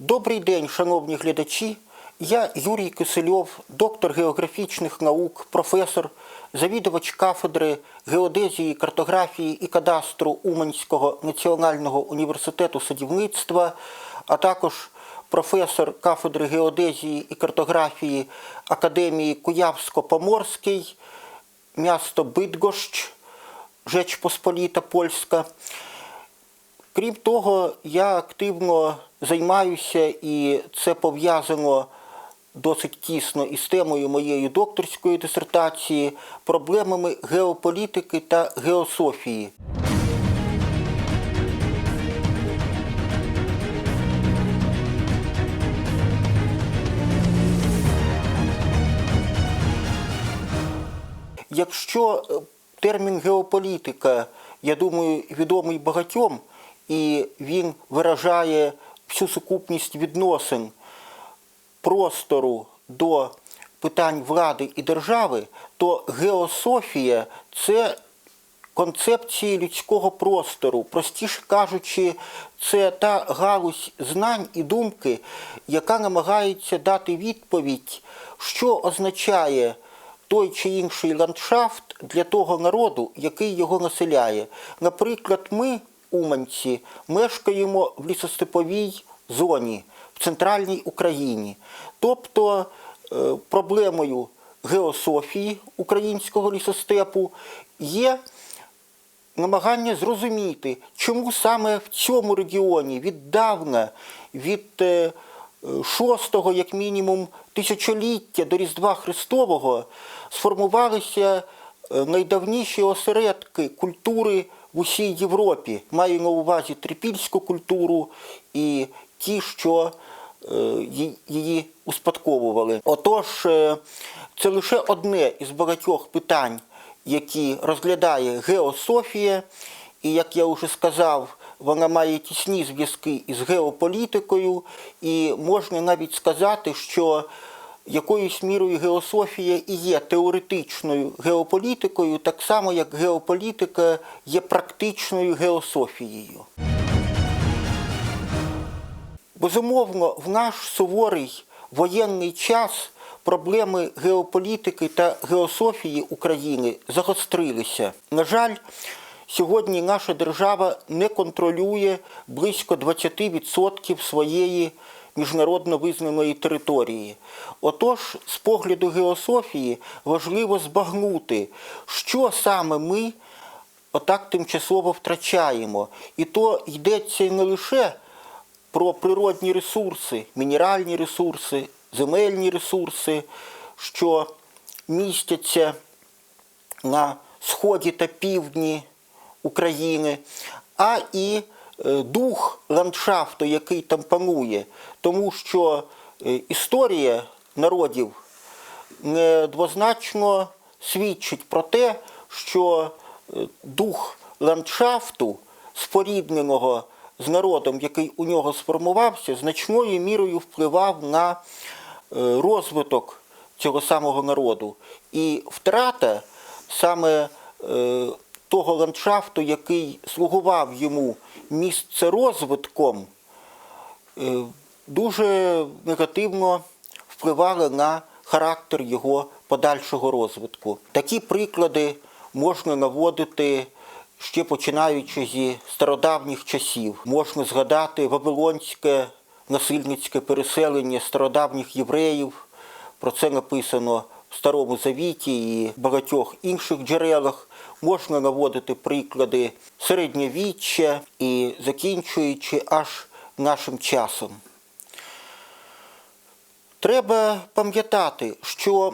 Добрий день, шановні глядачі. Я Юрій Кисельов, доктор географічних наук, професор, завідувач кафедри геодезії, картографії і кадастру Уманського національного університету садівництва, а також професор кафедри геодезії і картографії Академії Куявсько-Поморський, місто Бидгощ, Жеч Посполіта Польська. Крім того, я активно займаюся, і це пов'язано досить тісно із темою моєї докторської дисертації проблемами геополітики та геософії. Якщо е, термін геополітика, я думаю, відомий багатьом, і він виражає всю сукупність відносин простору до питань влади і держави, то геософія це концепції людського простору. Простіше кажучи, це та галузь знань і думки, яка намагається дати відповідь, що означає той чи інший ландшафт для того народу, який його населяє. Наприклад, ми, уманці, мешкаємо в лісостеповій зоні в центральній Україні. Тобто е, проблемою геософії українського лісостепу є намагання зрозуміти, чому саме в цьому регіоні віддавна, від е, шостого, як мінімум, тисячоліття до Різдва Христового сформувалися е, найдавніші осередки культури в усій Європі. Маю на увазі трипільську культуру і ті, що е, її успадковували. Отож, е, це лише одне із багатьох питань, які розглядає геософія, і як я вже сказав, вона має тісні зв'язки із геополітикою, і можна навіть сказати, що якоюсь мірою геософія і є теоретичною геополітикою, так само як геополітика є практичною геософією. Безумовно, в наш суворий воєнний час проблеми геополітики та геософії України загострилися. На жаль, сьогодні наша держава не контролює близько 20% своєї міжнародно визнаної території. Отож, з погляду геософії важливо збагнути, що саме ми отак тимчасово втрачаємо. І то йдеться не лише про природні ресурси, мінеральні ресурси, земельні ресурси, що містяться на сході та півдні України, а і дух ландшафту, який там панує, тому що е, історія народів недвозначно свідчить про те, що е, дух ландшафту, спорідненого з народом, який у нього сформувався, значною мірою впливав на е, розвиток цього самого народу. І втрата саме е, того ландшафту, який слугував йому місце розвитком, е, дуже негативно впливали на характер його подальшого розвитку. Такі приклади можна наводити ще починаючи зі стародавніх часів. Можна згадати вавилонське насильницьке переселення стародавніх євреїв. Про це написано Старому Завіті і багатьох інших джерелах. Можна наводити приклади середньовіччя і закінчуючи аж нашим часом. Треба пам'ятати, що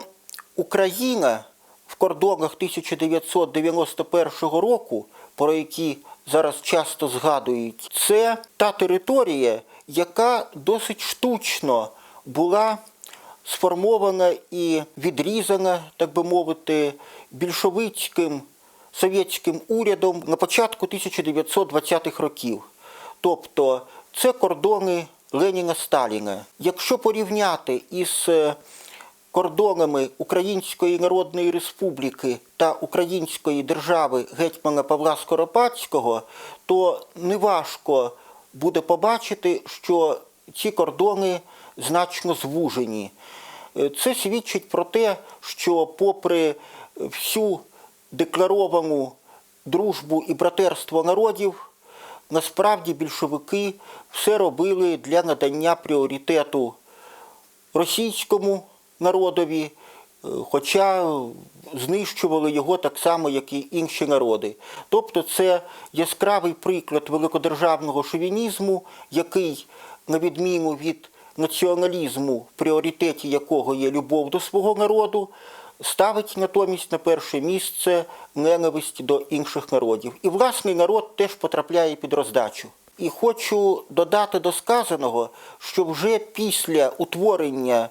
Україна в кордонах 1991 року, про які зараз часто згадують, це та територія, яка досить штучно була сформована і відрізана, так би мовити, більшовицьким совєтським урядом на початку 1920-х років. Тобто це кордони Леніна Сталіна. Якщо порівняти із е, кордонами Української Народної Республіки та Української держави гетьмана Павла Скоропадського, то неважко буде побачити, що ці кордони значно звужені. Е, Це свідчить про те, що попри всю декларовану дружбу і братерство народів, насправді більшовики все робили для надання пріоритету російському народові, е, хоча знищували його так само, як і інші народи. Тобто це яскравий приклад великодержавного шовінізму, який, на відміну від націоналізму, в пріоритеті якого є любов до свого народу, ставить натомість на перше місце ненависть до інших народів. І власний народ теж потрапляє під роздачу. І хочу додати до сказаного, що вже після утворення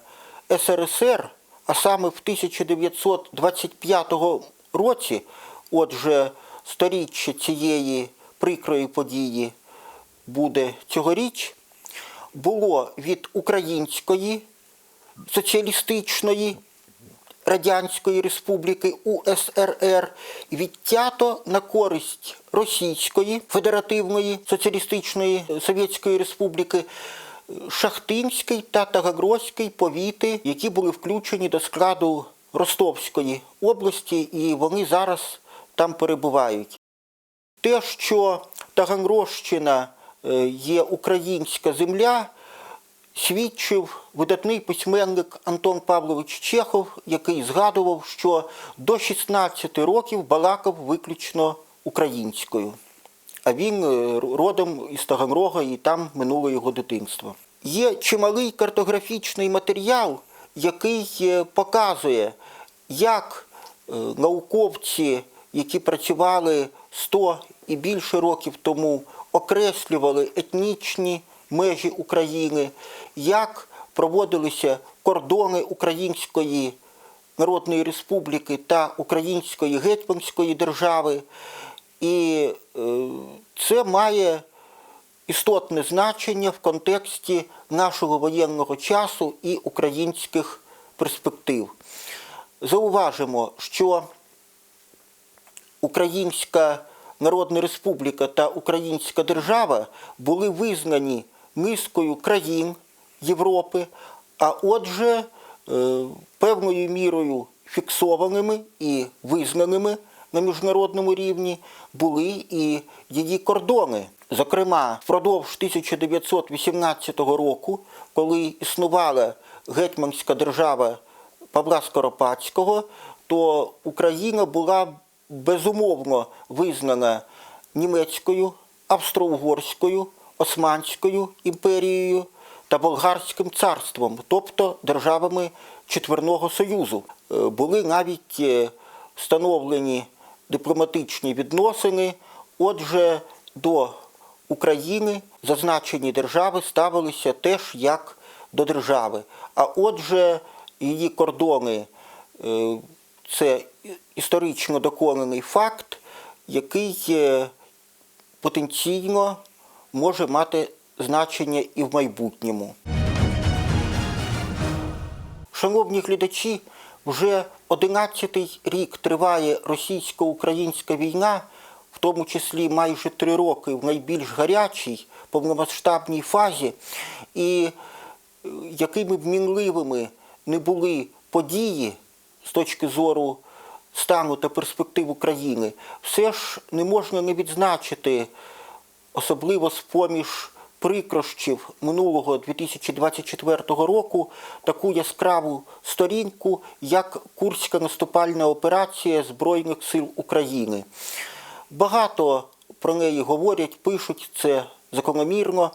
СРСР, а саме в 1925 році, отже, сторіччя цієї прикрої події буде цьогоріч, було від української соціалістичної Радянської Республіки УСРР відтято на користь Російської Федеративної Соціалістичної Совєтської Республіки Шахтинський та Тагагрозький повіти, які були включені до складу Ростовської області, і вони зараз там перебувають. Те, що Таганрощина е, є українська земля, свідчив видатний письменник Антон Павлович Чехов, який згадував, що до 16 років балакав виключно українською. А він е, родом із Таганрога і там минуло його дитинство. Є чималий картографічний матеріал, який е, показує, як е, науковці, які працювали 100 і більше років тому, окреслювали етнічні межі України, як проводилися кордони Української Народної Республіки та Української Гетьманської держави. І е, це має істотне значення в контексті нашого воєнного часу і українських перспектив. Зауважимо, що Українська Народна Республіка та Українська держава були визнані низкою країн Європи, а отже, е, певною мірою фіксованими і визнаними на міжнародному рівні були і її кордони. Зокрема, впродовж 1918 року, коли існувала гетьманська держава Павла Скоропадського, то Україна була безумовно визнана німецькою, австро-угорською, Османською імперією та Болгарським царством, тобто державами Четверного Союзу. Е, Були навіть е, встановлені дипломатичні відносини. Отже, до України зазначені держави ставилися теж як до держави. А отже, її кордони е, це історично доконаний факт, який е, потенційно може мати значення і в майбутньому. Шановні глядачі, вже 11-й рік триває російсько-українська війна, в тому числі майже три роки в найбільш гарячій повномасштабній фазі. І е, якими б мінливими не були події з точки зору стану та перспектив України, все ж не можна не відзначити, особливо з-поміж прикрощів минулого 2024 року, таку яскраву сторінку, як Курська наступальна операція Збройних сил України. Багато про неї говорять, пишуть це закономірно,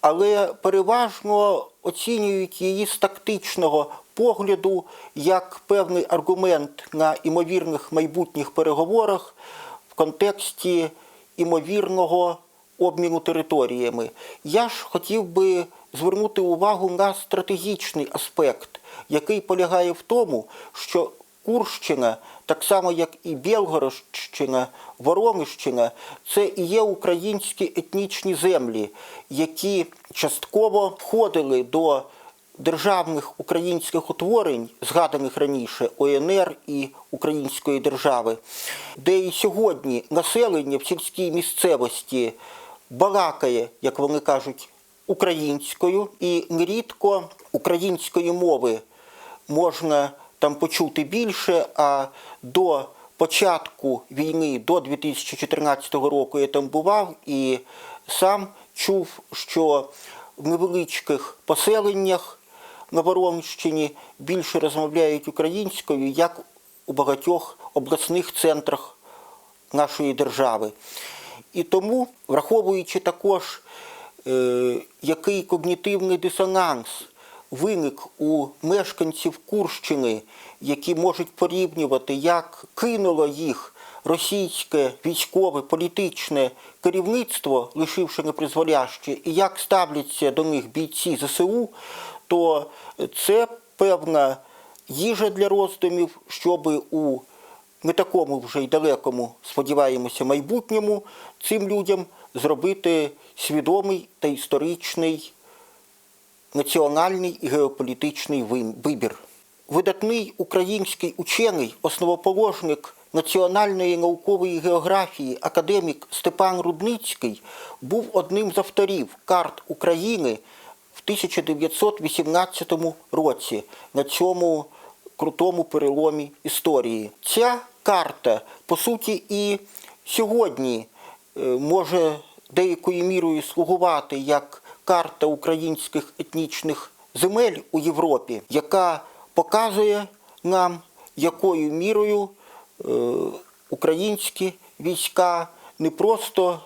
але переважно оцінюють її з тактичного погляду як певний аргумент на імовірних майбутніх переговорах в контексті імовірного обміну територіями. Я ж хотів би звернути увагу на стратегічний аспект, який полягає в тому, що Курщина, так само як і Білгородщина, Воронищина, це і є українські етнічні землі, які частково входили до державних українських утворень, згаданих раніше ОНР і Української держави, де і сьогодні населення в сільській місцевості балакає, як вони кажуть, українською, і нерідко української мови можна там почути більше, а до початку війни, до 2014 року я там бував і сам чув, що в невеличких поселеннях на Воронщині більше розмовляють українською, як у багатьох обласних центрах нашої держави. І тому, враховуючи також, е, який когнітивний дисонанс виник у мешканців Курщини, які можуть порівнювати, як кинуло їх російське військове політичне керівництво, лишивши непризволяще, і як ставляться до них бійці ЗСУ, то це певна їжа для роздумів, щоби у не такому вже й далекому, сподіваємося, майбутньому цим людям зробити свідомий та історичний національний і геополітичний вибір. Видатний український учений, основоположник національної наукової географії, академік Степан Рудницький був одним з авторів карт України 1918 році на цьому крутому переломі історії. Ця карта, по суті, і сьогодні е, може деякою мірою слугувати як карта українських етнічних земель у Європі, яка показує нам, якою мірою е, українські війська не просто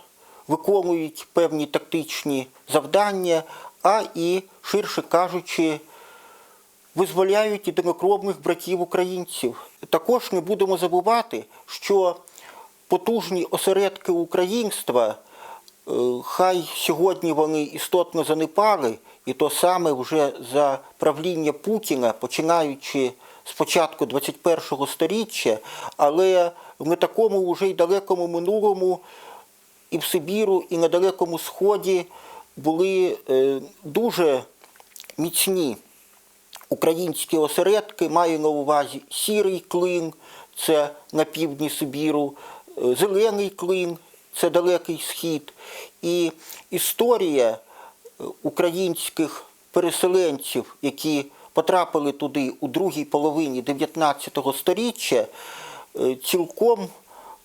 виконують певні тактичні завдання, а і, ширше кажучи, визволяють єдинокровних братів українців. Також не будемо забувати, що потужні осередки українства, е, хай сьогодні вони істотно занепали, і то саме вже за правління Путіна, починаючи з початку 21-го сторіччя, але в не такому вже й далекому минулому і в Сибіру, і на Далекому Сході були е, дуже міцні українські осередки, маю на увазі сірий клин, це на півдні Сибіру, е, зелений клин, це далекий схід. І історія е, українських переселенців, які потрапили туди у другій половині 19 століття, цілком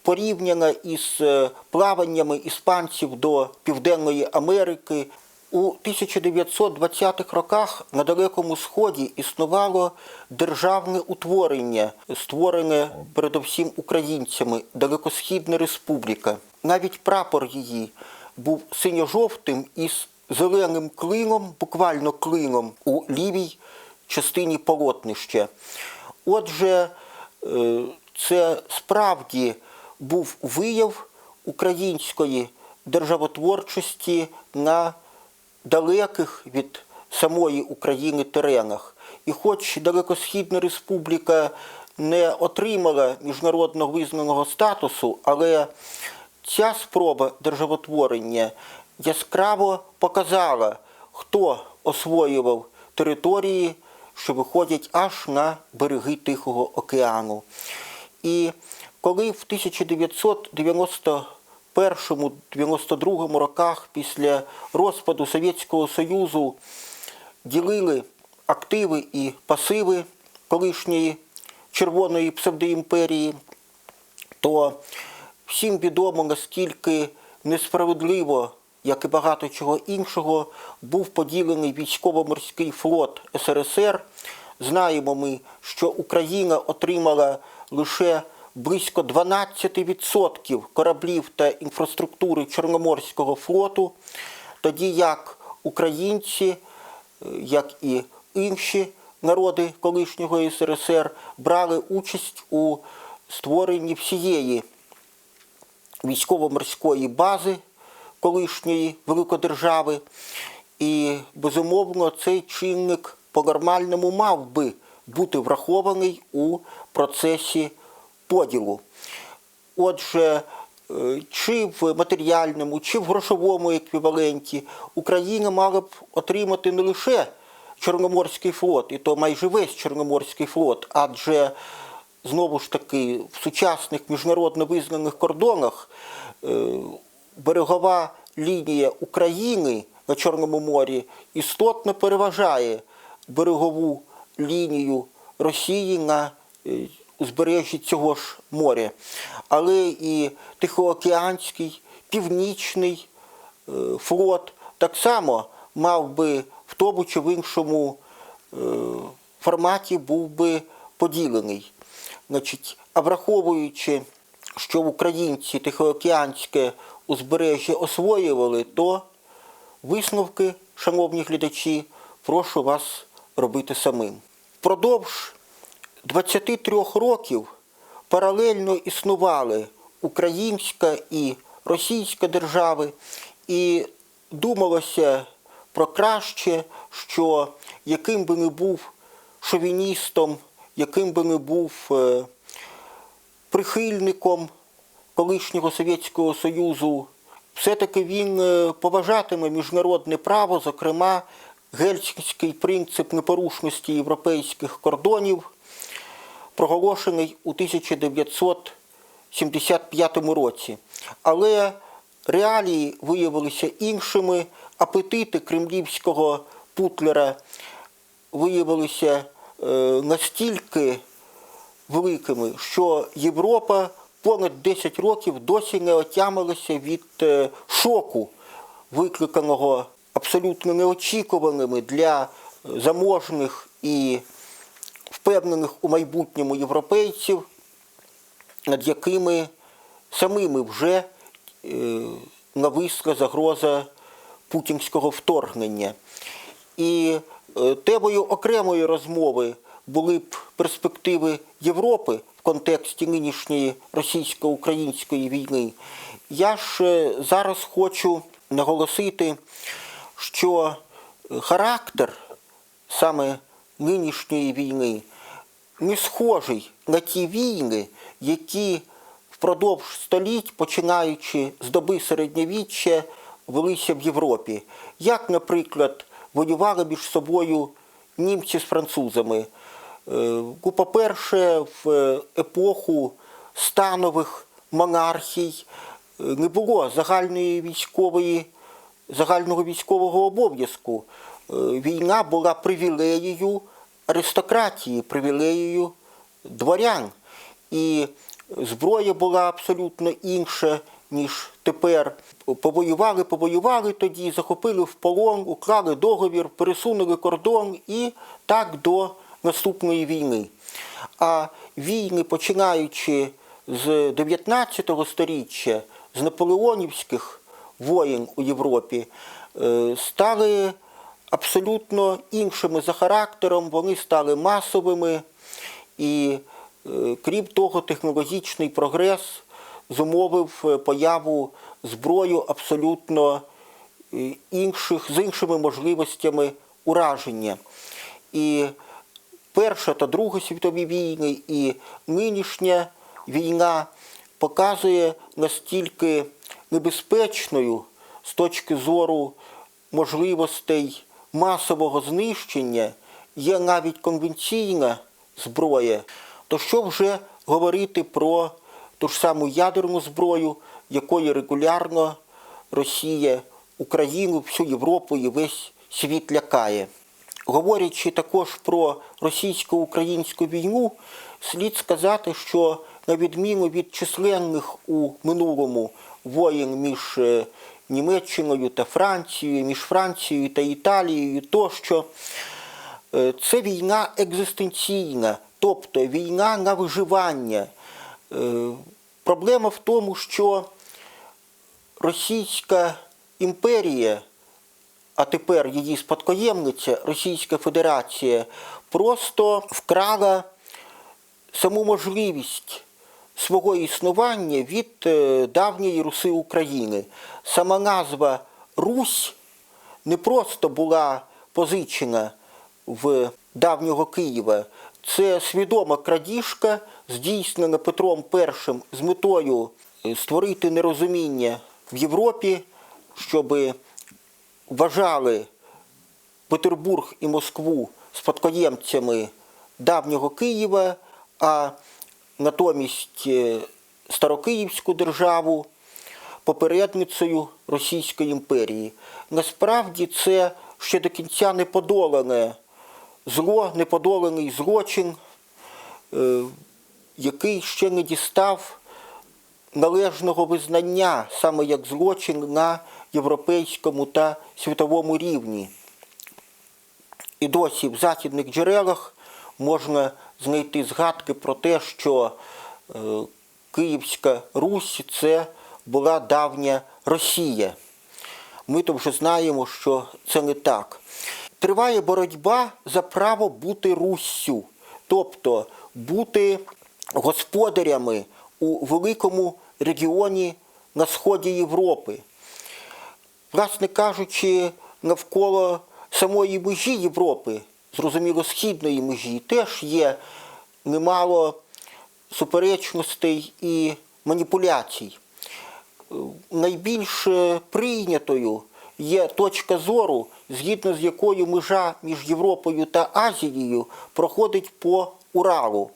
порівняна із е, плаваннями іспанців до Південної Америки. У 1920-х роках на Далекому Сході існувало державне утворення, створене передовсім українцями Далекосхідна Республіка. Навіть прапор її був синьо-жовтим із зеленим клином, буквально клином у лівій частині полотнища. Отже, е, це справді був вияв української державотворчості на далеких від самої України теренах. І хоч Далекосхідна Республіка не отримала міжнародно визнаного статусу, але ця спроба державотворення яскраво показала, хто освоював території, що виходять аж на береги Тихого океану. І коли в 1991-92 роках після розпаду Совєтського Союзу ділили активи і пасиви колишньої червоної псевдоімперії, то всім відомо, наскільки несправедливо, як і багато чого іншого, був поділений військово-морський флот СРСР. Знаємо ми, що Україна отримала лише близько 12% кораблів та інфраструктури Чорноморського флоту, тоді як українці, е, як і інші народи колишнього СРСР, брали участь у створенні всієї військово-морської бази колишньої великодержави. І, безумовно, цей чинник по-нормальному мав би бути врахований у процесі поділу. Отже, е, чи в матеріальному, чи в грошовому еквіваленті Україна мала б отримати не лише Чорноморський флот, і то майже весь Чорноморський флот, адже знову ж таки в сучасних міжнародно визнаних кордонах е, берегова лінія України на Чорному морі істотно переважає берегову лінію Росії на е, узбережжі цього ж моря. Але і Тихоокеанський, Північний е, флот так само мав би в тому чи в іншому е, форматі був би поділений. Значить, а враховуючи, що українці Тихоокеанське узбережжя освоювали, то висновки, шановні глядачі, прошу вас робити самим. Впродовж 23 років паралельно існували українська і російська держави, і думалося про краще, що яким би не був шовіністом, яким би не був е, прихильником колишнього Совєтського Союзу, все-таки він е, поважатиме міжнародне право, зокрема гельсінський принцип непорушності європейських кордонів, проголошений у 1975 році. Але реалії виявилися іншими, апетити кремлівського путлера виявилися е, настільки великими, що Європа понад 10 років досі не отямилася від е, шоку, викликаного абсолютно неочікуваними для заможних і впевнених у майбутньому європейців, над якими самими вже е, нависла загроза путінського вторгнення. І е, темою окремої розмови були б перспективи Європи в контексті нинішньої російсько-української війни. Я ж е, зараз хочу наголосити, що характер саме нинішньої війни не схожий на ті війни, які впродовж століть, починаючи з доби середньовіччя, велися в Європі. Як, наприклад, воювали між собою німці з французами. Е, По-перше, в епоху станових монархій е, не було загальної військової, загального військового обов'язку. Е, Війна була привілеєю аристократії, привілеєю дворян. І зброя була абсолютно інша, ніж тепер. Повоювали, повоювали тоді, захопили в полон, уклали договір, пересунули кордон і так до наступної війни. А війни, починаючи з 19 століття, з наполеонівських воєн у Європі, е, стали абсолютно іншими за характером, вони стали масовими і, е, крім того, технологічний прогрес зумовив е, появу зброю абсолютно е, інших, з іншими можливостями ураження. І Перша та Друга світові війни і нинішня війна показує настільки небезпечною з точки зору можливостей масового знищення є навіть конвенційна зброя, то що вже говорити про ту ж саму ядерну зброю, якою регулярно Росія Україну, всю Європу і весь світ лякає. Говорячи також про російсько-українську війну, слід сказати, що на відміну від численних у минулому воєн між е, Німеччиною та Францією, між Францією та Італією, тощо е, це війна екзистенційна, тобто війна на виживання. Е, Проблема в тому, що Російська імперія а тепер її спадкоємниця Російська Федерація просто вкрала саму можливість свого існування від е, давньої Руси України. Сама назва Русь не просто була позичена в давнього Києва. Це свідома крадіжка, здійснена Петром І з метою е, створити нерозуміння в Європі, щоби вважали Петербург і Москву спадкоємцями давнього Києва, а натомість е, Старокиївську державу попередницею Російської імперії. Насправді це ще до кінця не подолане зло, неподолений злочин, е, який ще не дістав належного визнання саме як злочин на європейському та світовому рівні. І досі в західних джерелах можна знайти згадки про те, що е, Київська Русь це була давня Росія. Ми то вже знаємо, що це не так. Триває боротьба за право бути Руссю, тобто бути господарями у великому регіоні на сході Європи. Власне кажучи, навколо самої межі Європи, зрозуміло, східної межі, теж є немало суперечностей і маніпуляцій. Найбільш прийнятою є точка зору, згідно з якою межа між Європою та Азією проходить по Уралу.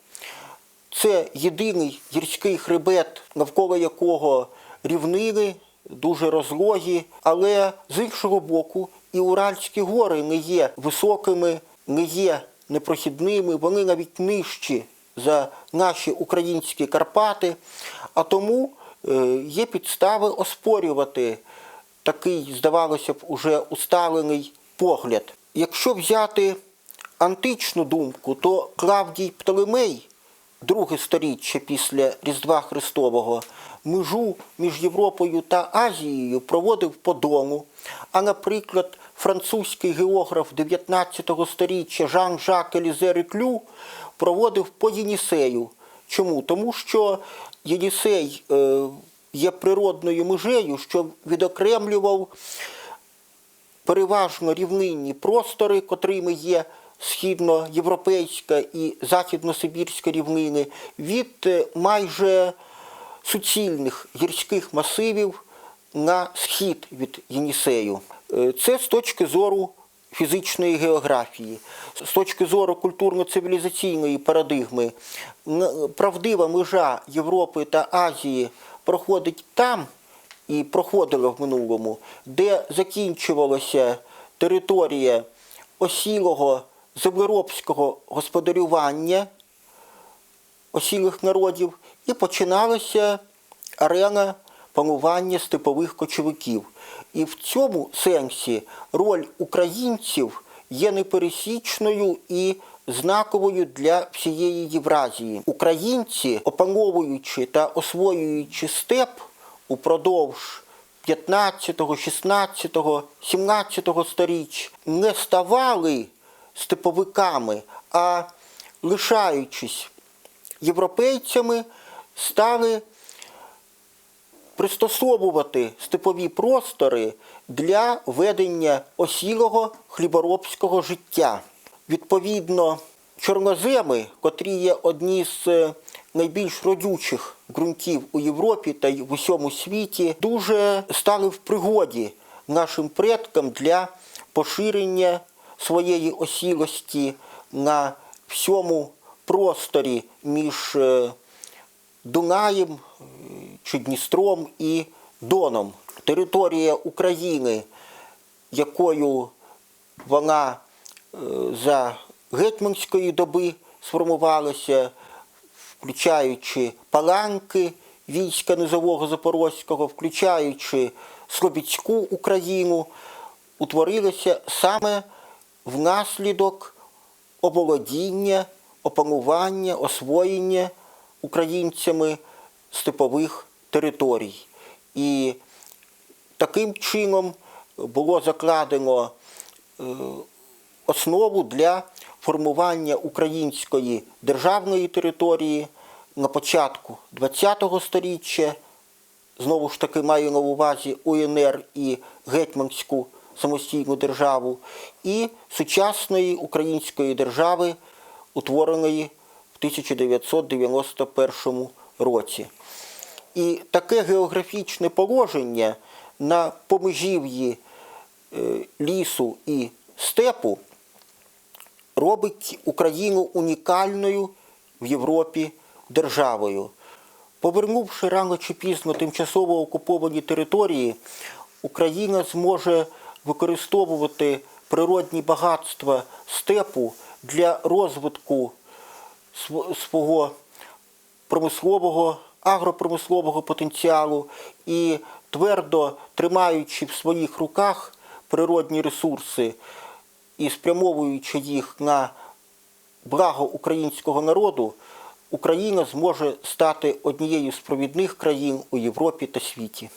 Це єдиний гірський хребет, навколо якого рівнини, дуже розлогі, але з іншого боку, і Уральські гори не є високими, не є непрохідними, вони навіть нижчі за наші українські Карпати, а тому е, є підстави оспорювати такий, здавалося б, уже усталений погляд. Якщо взяти античну думку, то Клавдій Птолемей, друге сторіччя після Різдва Христового, межу між Європою та Азією проводив по дому. А, наприклад, французький географ 19 століття Жан-Жак Елізе Реклю проводив по Єнісею. Чому? Тому що Єнісей е, є природною межею, що відокремлював переважно рівнинні простори, котрими є східноєвропейська і західносибірська рівнини, від е, майже суцільних гірських масивів на схід від Єнісею. Е, Це з точки зору фізичної географії, з точки зору культурно-цивілізаційної парадигми, правдива межа Європи та Азії проходить там і проходила в минулому, де закінчувалася територія осілого землеробського господарювання осілих народів і починалася арена панування степових кочовиків. І в цьому сенсі роль українців є непересічною і знаковою для всієї Євразії. Українці, опановуючи та освоюючи степ упродовж 15, 16, 17 сторіч, не ставали степовиками, а лишаючись європейцями, стали пристосовувати степові простори для ведення осілого хліборобського життя. Відповідно, чорноземи, котрі є одні з е, найбільш родючих ґрунтів у Європі та й в усьому світі, дуже стали в пригоді нашим предкам для поширення своєї осілості на всьому просторі між е, Дунаєм чи Дністром і Доном. Територія України, якою вона е, за гетьманської доби сформувалася, включаючи паланки війська Низового Запорозького, включаючи Слобідську Україну, утворилася саме внаслідок оволодіння, опанування, освоєння українцями степових територій. І таким чином було закладено е, основу для формування української державної території на початку ХХ століття. Знову ж таки маю на увазі УНР і Гетьманську самостійну державу, і сучасної української держави, утвореної в 1991 році. І таке географічне положення на помежів'ї е, лісу і степу робить Україну унікальною в Європі державою. Повернувши рано чи пізно тимчасово окуповані території, Україна зможе використовувати природні багатства степу для розвитку свого промислового, агропромислового потенціалу і твердо тримаючи в своїх руках природні ресурси і спрямовуючи їх на благо українського народу, Україна зможе стати однією з провідних країн у Європі та світі.